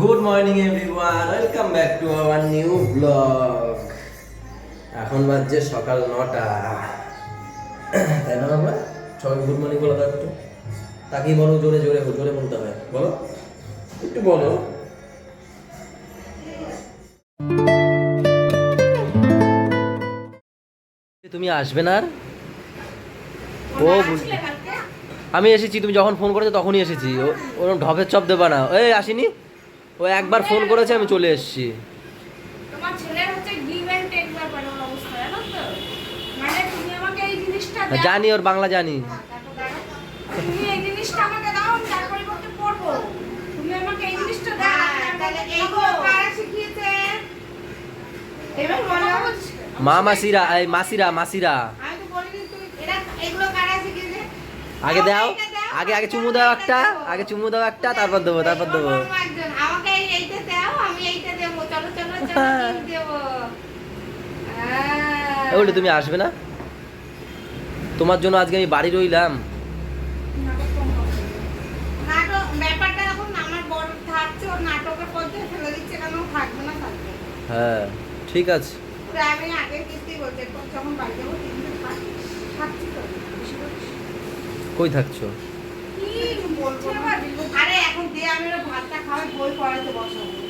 Good morning everyone welcome back to our new blog এখন বাজছে সকাল নটা। তাই না বাবা? সবাই গুড মর্নিং বলো দাও একটু। তাকেই বলো জোরে জোরে জোরে বলতে হবে বলো। একটু বলো। তুমি আসবে না আর? ও আমি এসেছি তুমি যখন ফোন করেছ তখনই এসেছি। ও ওরকম ঢপের চপ দেবা না। এই আসিনি? ও একবার ফোন করেছে আমি চলে এসেছি। তোমার ছেলের হচ্ছে গিভ এন্ড টেক ব্যাপারে ওর অবস্থা জানো তো? মানে তুমি আমাকে এই জিনিসটা দাও। জানি ওর বাংলা জানি। তুমি এই জিনিসটা আমাকে দাও আমি তার পরিবর্তে পড়ব। তুমি আমাকে এই জিনিসটা দাও হ্যাঁ, তাহলে এইগুলো কারা। শিখিয়েছে? এবার বলো। মা মাসিরা এই মাসিরা মাসিরা। আমি তো বলিনি তুমি এরা এগুলো কারা শিখিয়েছে? আগে দাও আগে আগে চুমু দাও একটা আগে চুমু দাও একটা তারপর দেবো তারপর দেবো এই বাবা একজন, আমাকে এই- এইটা দাও, আমি এইটা দেবো। চলো, চলো, চলো, টিপ দেবো। আহ। বলে তুমি আসবে না? তোমার জন্য আজকে আমি বাড়ি রইলাম। হ্যাঁ ঠিক আছে। কই থাকছো? আরে এখন দিয়ে আমি ভাতটা খাওয়াই বই পড়াতে বসাবো।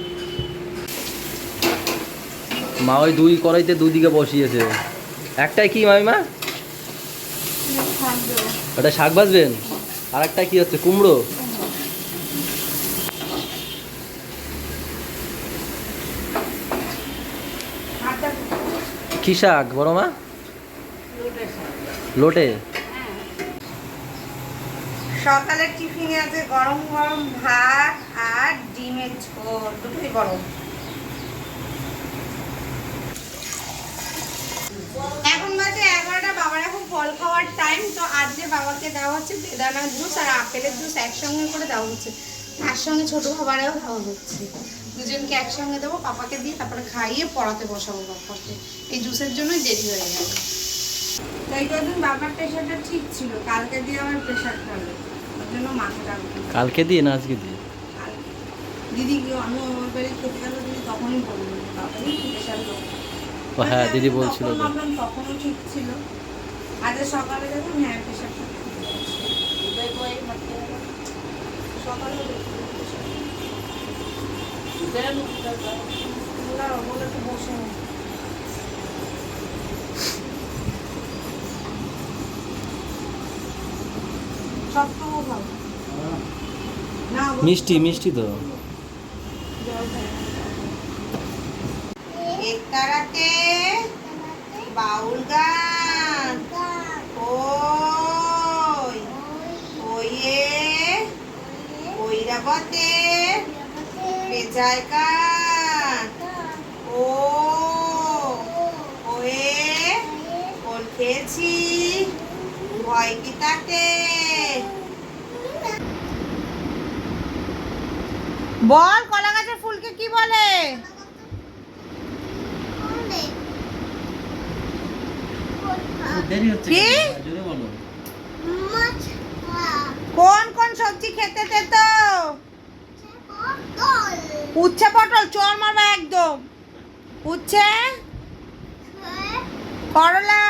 মা ওই দুই কড়াইতে দুদিকে বসিয়েছে। একটাই কি মামিমা? ওটা শাক ভাজবেন? আর একটা কি হচ্ছে, কুমড়ো? কি শাক, বড় মা? লোটে। সকালের টিফিনে আছে গরম গরম ভাত আর ডিমের ঝোল, দুটোই গরম এখন বাজে এগারোটা বাবার এখন ফল খাওয়ার টাইম তো আজকে বাবাকে দেওয়া হচ্ছে বেদানার জুস আর আপেলের জুস একসঙ্গে করে দেওয়া হচ্ছে। তার সঙ্গে ছোটো খাবারেও দেওয়া হচ্ছে। দুজনকে একসঙ্গে দেবো পাপাকে দিয়ে তারপরে খাইয়ে পড়াতে বসাবো বাবাকে এই জুসের জন্যই দেরি হয়ে গেল। তাই কদিন বাবার প্রেশারটা ঠিক ছিল কালকে দিয়ে আমার প্রেশারটা হলো ওর জন্য মাথাটা কালকে দিয়ে না আজকে দিয়ে? দিদি আমি আমার বাড়ি খেতে গেল দিদি তখনই বলল বাবারই প্রেশার লো হ্যাঁ দিদি বলছিল তখন তখনও ঠিক ছিল। আজ সকালে দেখুন হ্যাঁ প্রেশারটা বসে নে। সবটুকু খাব না মিষ্টি মিষ্টি তো একতারাতে বাউল গান ওই ওইয়ে ও ওয়ে খেয়েছি। ভয় কি তাতে বল কলা গাছের ফুলকে কি বলে? কি? কোন সবজি খেতে তেত উচ্ছে পটল চোর মারবা একদম। উচ্ছে? করলা।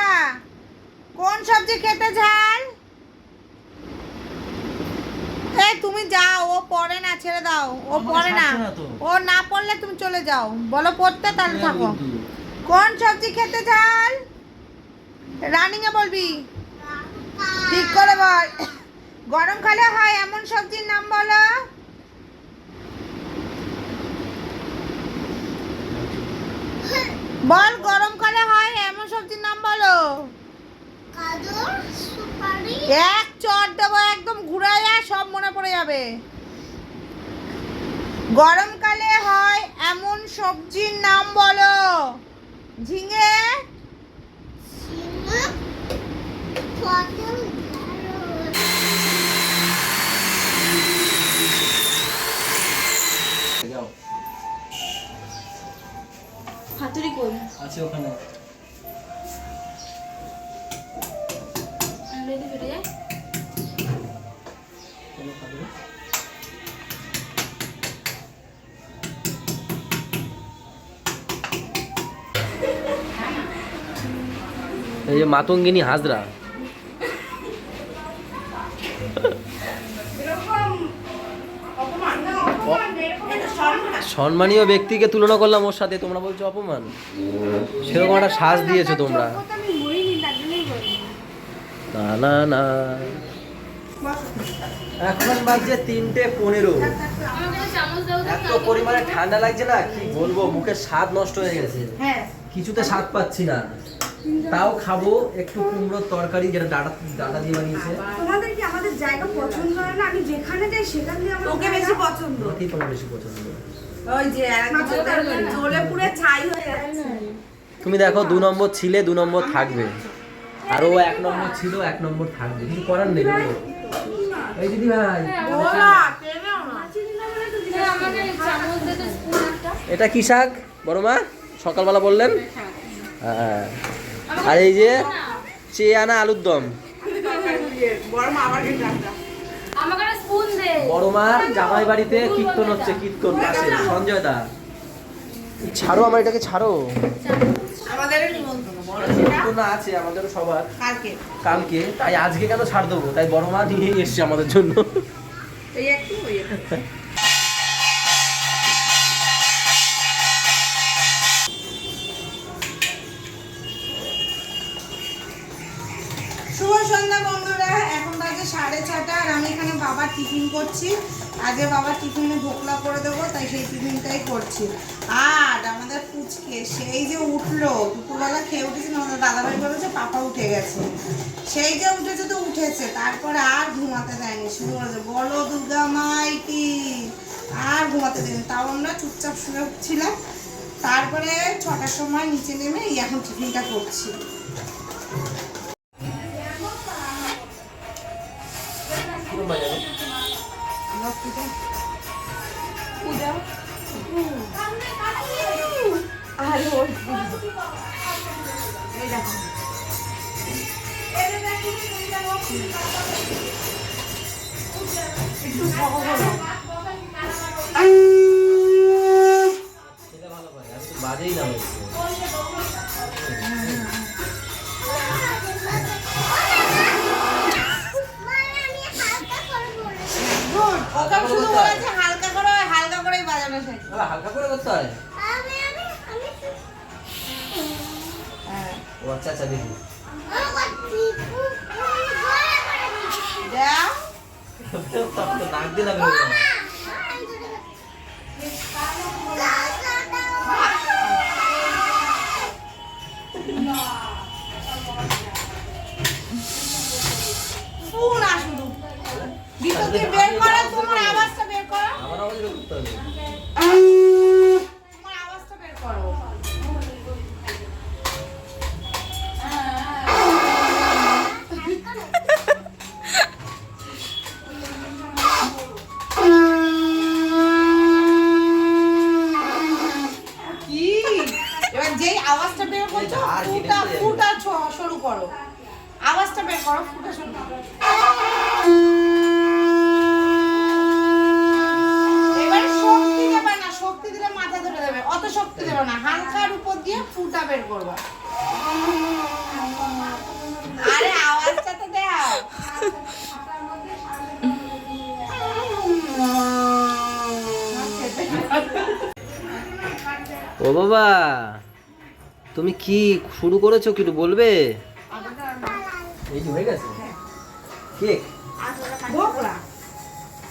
কোন সবজি খেতে ঝাল? এ তুমি যাও ও পড়ে না ছেড়ে দাও। ও পড়ে না। ও না পড়লে তুমি চলে যাও। বলো পড়তে তাহলে থাকো। কোন সবজি খেতে ঝাল? রানিং এ বলবি। ঠিক করে বল। গরমকালে হয় এমন সবজির নাম বলো। বল গরমকালে হয় এমন সবজির নাম বলো। এক চট দেবো একদম ঘুরাইয়া সব মনে পড়ে যাবে। গরমকালে হয় এমন সবজির নাম বলো। ঝিঙে। কই? আছে ওখানে। এই যে মাতঙ্গিনী হাজরা। সম্মানীয় ব্যক্তিকে তুলনা করলাম ওর সাথে তোমরা বলছো অপমান? সেরকম একটা শ্বাস দিয়েছ তোমরা। না না না। এখন বাজছে তিনটে পনেরো। এত পরিমাণে ঠান্ডা লাগছে না কি বলব মুখের স্বাদ নষ্ট হয়ে গেছে। হ্যাঁ। কিছুতে স্বাদ পাচ্ছি না। তাও খাব একটু কুমড়োর তরকারি যেটা ডাটা ডাটা দিয়ে বানিয়েছে। তোমাদের কি আমাদের জায়গা পছন্দ হয় না? আমি যেখানে যাই সেখান দিয়ে আমার বেশি পছন্দ। তোমার বেশি পছন্দ। ওই যে জ্বলে পুরে ছাই হয়ে যাচ্ছে। তুমি দেখো দু নম্বর ছিলে দু নম্বর থাকবে। আর ও এক নম্বর ছিল এক নম্বর থাকবে। কিছু করার নেই এই দিদি ভাই। হ্যাঁ, একটা। এটা কি শাক? বড় মা সকালবেলা বললেন? হ্যাঁ। আর এই যে চেয়ানা আলুর দম। বড় মা আবার কিন্তু একটা আমাকে একটা স্পুন দে বড় মার জামাই বাড়িতে কীর্তন হচ্ছে কীর্তন পাশে। সঞ্জয় দা। ছাড়ো আমার এটাকে ছাড়ো। আমাদের নিমন্ত্রণ। কীর্তন আছে আমাদের সবার। কালকে। কালকে। তাই আজকে কেন ছাড় দেবো? তাই বড় মা নিয়ে এসছে আমাদের জন্য। এই একটু। বাবার টিফিন করছি। আজকে বাবার টিফিনে ঢোকলা করে দেবো, তাই সেই টিফিনটাই করছি। আর আমাদের পুচকে সেই যে উঠল, দুপুরবেলা খেয়ে উঠেছে আমাদের দাদাভাই বলেছে, পাপা উঠে গেছে। সেই যে উঠেছে তো উঠেছে, তারপরে আর ঘুমাতে দেয়নি। শুরু করেছে বলো দুর্গা মাইটি আর ঘুমাতে দেয়নি। তাও আমরা চুপচাপ শুয়ে ছিলাম। তারপরে ছটার সময় নিচে নেমে এখন টিফিনটা করছি। যেই আওয়াজটা বের করছ ফুটা ফুটা ছ- শুরু করো। আওয়াজটা বের করো ফুটা শুরু করো। এবারে শক্তি দেবে না শক্তি দিলে মাথা ধরে দেবে অত শক্তি দেবে না হালকার উপর দিয়ে ফুটা বের করবা। আরে আওয়াজটা তো দাও ও বাবা। তুমি কি শুরু করেছ কি বলবে? এই যে হয়ে গেছে? কেক ঢোকলা।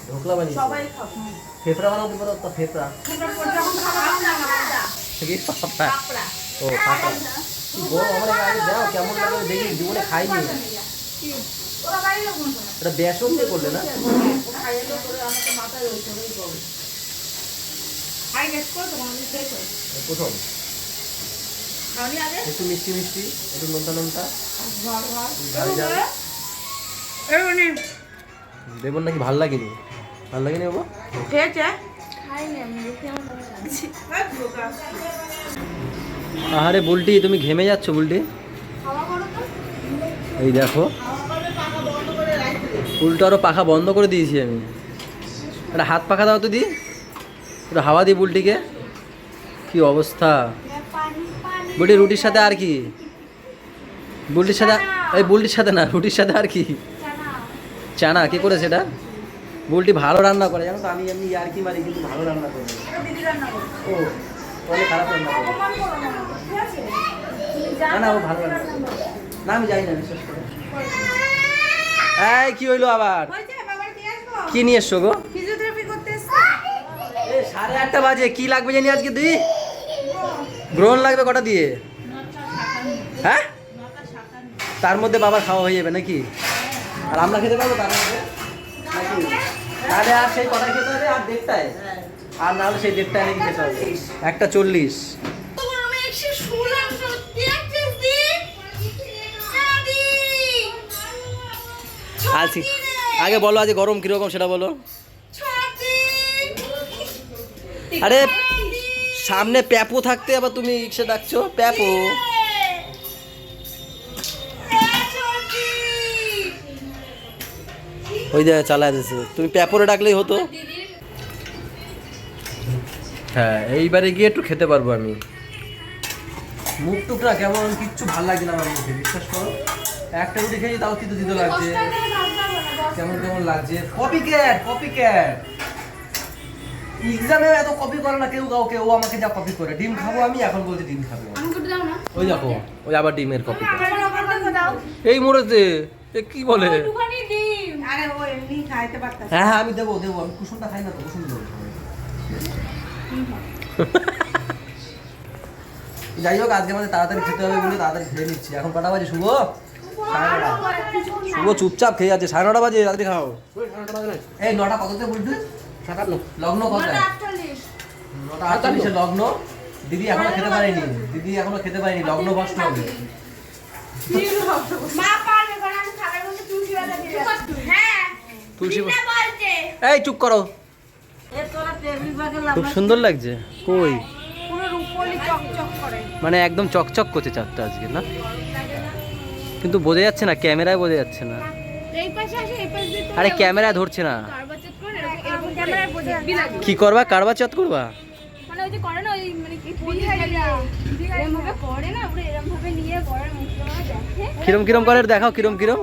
ঢোকলা বানিয়েছি। সবাই খাব ফেফড়া বানাতে পারো তো ফেফড়া যখন খাব না না কি পাপড়া? ও পাপড়া। কি গো আমার আগে দাও কেমন লাগে দেখি জীবনে খাইনি। ওরা বাইরে কোন এটা বেসন দিয়ে করলে না? প্রথম। একটু মিষ্টি মিষ্টি একটু নোনতা নোনতা এমনি বেগুন নাকি ভালো লাগেনি? ভালো লাগেনি বাবা? আরে বুলটি তুমি ঘেমে যাচ্ছ বুলটি? এই দেখো। উল্টো আরও পাখা বন্ধ করে দিয়েছি আমি। একটা হাত পাখা দাও তো দি। একটু হাওয়া দিই বুলটিকে। কি অবস্থা? পানি রুটির সাথে আর কি? বুলটির সাথে এই বুলটির সাথে না রুটির সাথে আর কি? চানা। কি করে সেটা বুলটি ভালো রান্না করে জানো তো আমি এমনি আর কি মারি কিন্তু ভালো রান্না করে। ও বলে খারাপ রান্না করে। না না ও ভালো রান্না করে। না আমি জানি না বিশ্বাস করে। এই কি হইল আবার? কি নিয়ে এসছো গো? সাড়ে আটটা বাজে কি লাগবে জানি আজকে তুই গ্রহণ লাগবে কটা দিয়ে? হ্যাঁ? তার মধ্যে বাবার খাওয়া হয়ে যাবে নাকি? আর আমরা খেতে পারব তার মধ্যে? তাহলে? আর সেই কটায় খেতে হবে? আর দেড়টায়? আর না হলে সেই দেড়টায় নাকি খেতে হবে? একটা চল্লিশ। আজকে আগে বলো আজ গরম কীরকম সেটা বলো। আরে সামনে প্যাপো থাকতে আবার তুমি সে ডাকছো? প্যাপো। ওই জায়গায় চালা দিছে। তুমি প্যাপোরে ডাকলেই হতো? হ্যাঁ এইবারে গিয়ে একটু খেতে পারব আমি। মুখ টুকরা কেমন? কিচ্ছু ভালো লাগছে না আমার মুখে বিশ্বাস করো। একটা রুটি খেয়েছি তাও কিন্তু দিতে লাগছে। কেমন কেমন লাগছে? Copy cat copy cat. এক্সামে এত কপি করে না কেউ কাউকে ও আমাকে যা কপি করে ডিম খাব আমি এখন বলছি ডিম খাবে ওই দেখো ওই আবার ডিমের কপি এই মরেছে এ কি বলে? একটুখানি ডিম। আরে ও এমনি খাইতে পারতাম হ্যাঁ হ্যাঁ আমি দেবো দেবো আমি কুসুমটা খাই না তো কুসুম দেবো। যাই হোক আজকে আমাদের তাড়াতাড়ি খেতে হবে বলে তাড়াতাড়ি খেয়ে নিচ্ছি। এখন কটা বাজে শুভ? সাড়ে নটা। শুভ চুপচাপ খেয়ে যাচ্ছে। সাড়ে নটা বাজে তাড়াতাড়ি খাও। এই নটা কততে বলছি লগ্ন কত? নটা আটচল্লিশে। লগ্ন। দিদি এখনও খেতে পারেনি। দিদি এখনও খেতে পারেনি। লগ্ন কষ্ট হবে। মা পারবে কারণ আমি খাবার মধ্যে তুলসী পাতা দিয়ে যাচ্ছি। হ্যাঁ এই চুপ করো। খুব সুন্দর লাগছে। কই? পুরো রূপলি চকচক করে। মানে একদম চকচক করছে চারটা আজকে না? কিন্তু বোঝা যাচ্ছে না ক্যামেরায় বোঝা যাচ্ছে না। এই পাশে আসে এই পাশে দিয়ে আরে ক্যামেরা ধরছে না। কি করবা? কারবা চত করবা? মানে ওই যে করে না ওই মানে কি করে না পুরো এরকম ভাবে নিয়ে বড়ের মুখটা দেখে। কিরম কিরম করে দেখাও কিরম কিরম?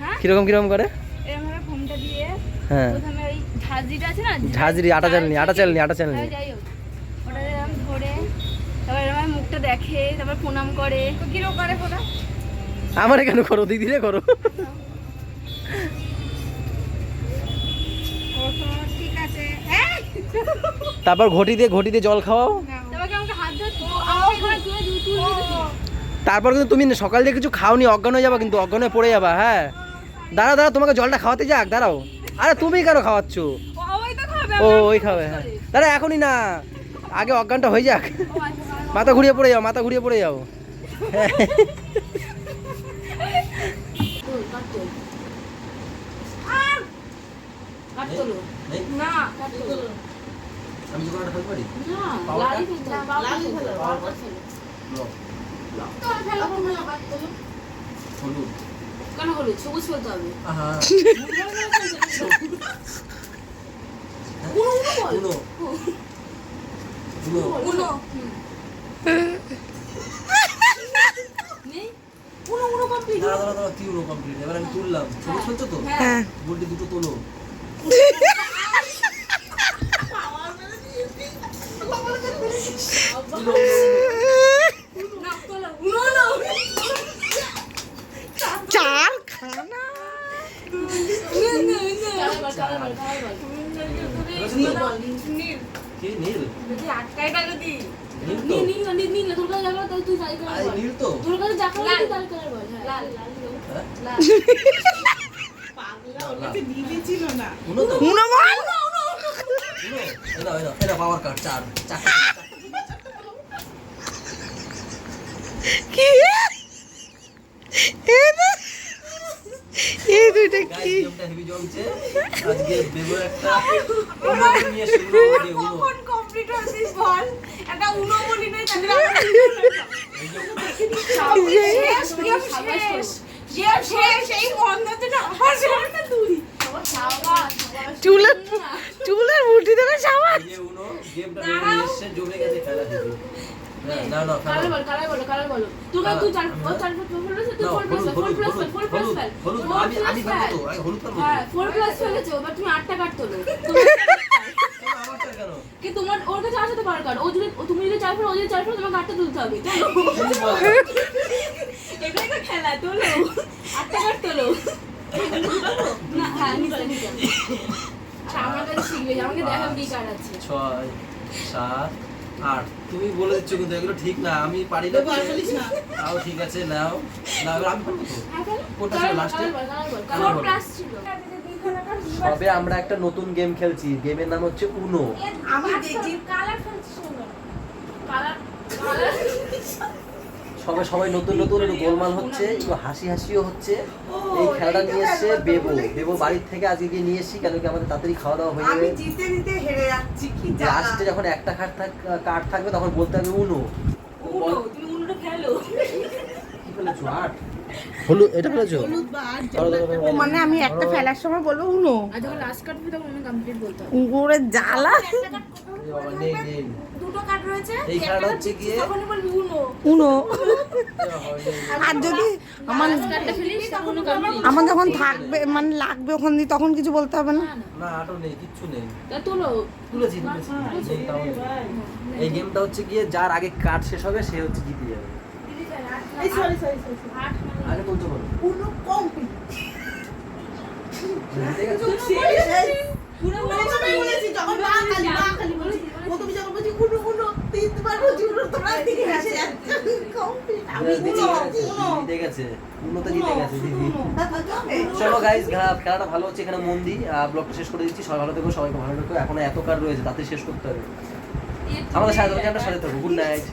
হ্যাঁ? কীরকম কিরম করে? এরকম ভাবে ফোনটা দিয়ে হ্যাঁ। প্রথমে ওই ঝাঁঝরিটা আছে না ঝাঁঝরি আটা চালনি আটা চালনি আটা চালনি হ্যাঁ, ওটা এরকম ধরে তারপর এরকম মুখটা দেখে তারপর প্রণাম করে। কীরকম করে আমার কেন করো দিদিরে করো। তারপর ঘটি দিয়ে ঘটি দিয়ে জল খাওয়াও। তারপর কিন্তু তুমি সকাল দিয়ে কিছু খাওনি, অজ্ঞান হয়ে যাবা কিন্তু, অজ্ঞান হয়ে পড়ে যাবা হ্যাঁ। দাঁড়াও দাঁড়াও তোমাকে জলটা খাওয়াতে যাক, দাঁড়াও। আরে তুমি কেন খাওয়াচ্ছ? ও, ওই খাবে হ্যাঁ। দাঁড়া, এখনই না। আগে অজ্ঞানটা হয়ে যাক। মাথা ঘুরিয়ে পড়ে যাও, মাথা ঘুরিয়ে পড়ে যাও। না আমি জোগাড়টা করতে পারি? হলুদ। কেন হলুদ? সবুজ ফেলতে হবে। আহা। উনো উনো উনো। নেই? উনো উনো কমপ্লিট দাঁড়া দাঁড়া দাঁড়া উনো কমপ্লিট এবার আমি তুললাম। ছবি শুনছো তো? হ্যাঁ। বলটি দুটো তোলো। চাল খানা। নীল কি নীল যদি আটকায় গেল দি নীল তো আরে নীল তো লাল লাল? লাল উনো তো উনো বল উনো এই নাও, এই নাও, এই নাও, পাওয়ার কার্ড চার চারটা কি? এই দুইটা জমছে। আজকে বেবো একটা নিয়ে শুরু হবে উনো। কখন কমপ্লিট হয়েছিস বল। একটা উনো বলি নাই তাহলে শেষ শেষ। শেষ এই বন্ধতে না। আমার সামনে তুই চুলের চুলের মুঠি দেবে সাবান হ্যাঁ, তোমার ওর কাছে আছে তো বার কার্ড ও যদি তুমি যদি চার ফোর ও যদি চার ফোর তোমাকে আটটা তুলতে হবে। এটাই তো খেলা তোলো। আটটা কাট তোলো। না হ্যাঁ নিচে নিচে আমার কাছে শিখবে আমাকে দেখাও কি কার্ড আছে ছয় সাত আট। তুমি বলে দিচ্ছ কিন্তু এগুলো ঠিক না আমি পারি না। তাও ঠিক আছে নাও। না আমি পারব কোনটা ছিল ছিল? তবে আমরা একটা নতুন গেম খেলছি? গেমের নাম হচ্ছে উনো আমি দেখি কালার ফেলছি কালার কালার। সবাই সবাই নতুন নতুন একটু গোলমাল হচ্ছে একটু হাসি হাসিও হচ্ছে। এই খেলাটা নিয়ে এসছে বেবো। বেবো বাড়ির থেকে আজকে গিয়ে নিয়ে এসছি কেন কি আমাদের তাড়াতাড়ি খাওয়া দাওয়া হয়ে যাবে। জিতে জিতে হেরে যাচ্ছি কি জ্বালা। লাস্টে যখন একটা কার্ড থাক কার্ড থাকবে তখন বলতে হবে উনো। উনো তুমি উনোটা খেলো। কি আট? হলুদ এটা ফেলেছো হলুদ বা আর ধরো, ধরো, ধরো, ও মানে আমি একটা ফেলার সময় বলব উনো। আর যখন লাস্ট হবে তখন উনো কমপ্লিট বলতে হবে। ওরে জ্বালা। নেই, নেই। দুটো কাট রয়েছে। এই খেলাটা হচ্ছে গিয়ে তখনই বলবি উনো উনো। আর যদি আমার তখন আমার যখন থাকবে মানে লাগবে ওখান দিয়ে তখন কিছু বলতে হবে না? না আটও নেই কিচ্ছু নেই। তা তোলো। তুলেছি তুলেছি। এই গেমটা হচ্ছে গিয়ে যার আগে কার্ড শেষ হবে সে হচ্ছে জিতে যাবে। আগে তুলতে বলো উনো কমপ্লিট জিতে গেছো? যখন মা কালী মা কালী বলছি বলছি উনো যাচ্ছে কমপ্লিট আমি জিতে উনো গেছে, উনো জিতে গেছে উন্নত জিতে গেছে দিদি উনো চলো গাইজ খেলাটা ভালো হচ্ছে এখানে মন দিই ব্লগটা শেষ করে দিচ্ছি। সবাই ভালো থেকো সবাইকে ভালো থেকো। এখন এত কার্ড রয়েছে তাতে শেষ করতে হবে। আমাদের সাথে আমরা সাথে থাকব গুড নাইট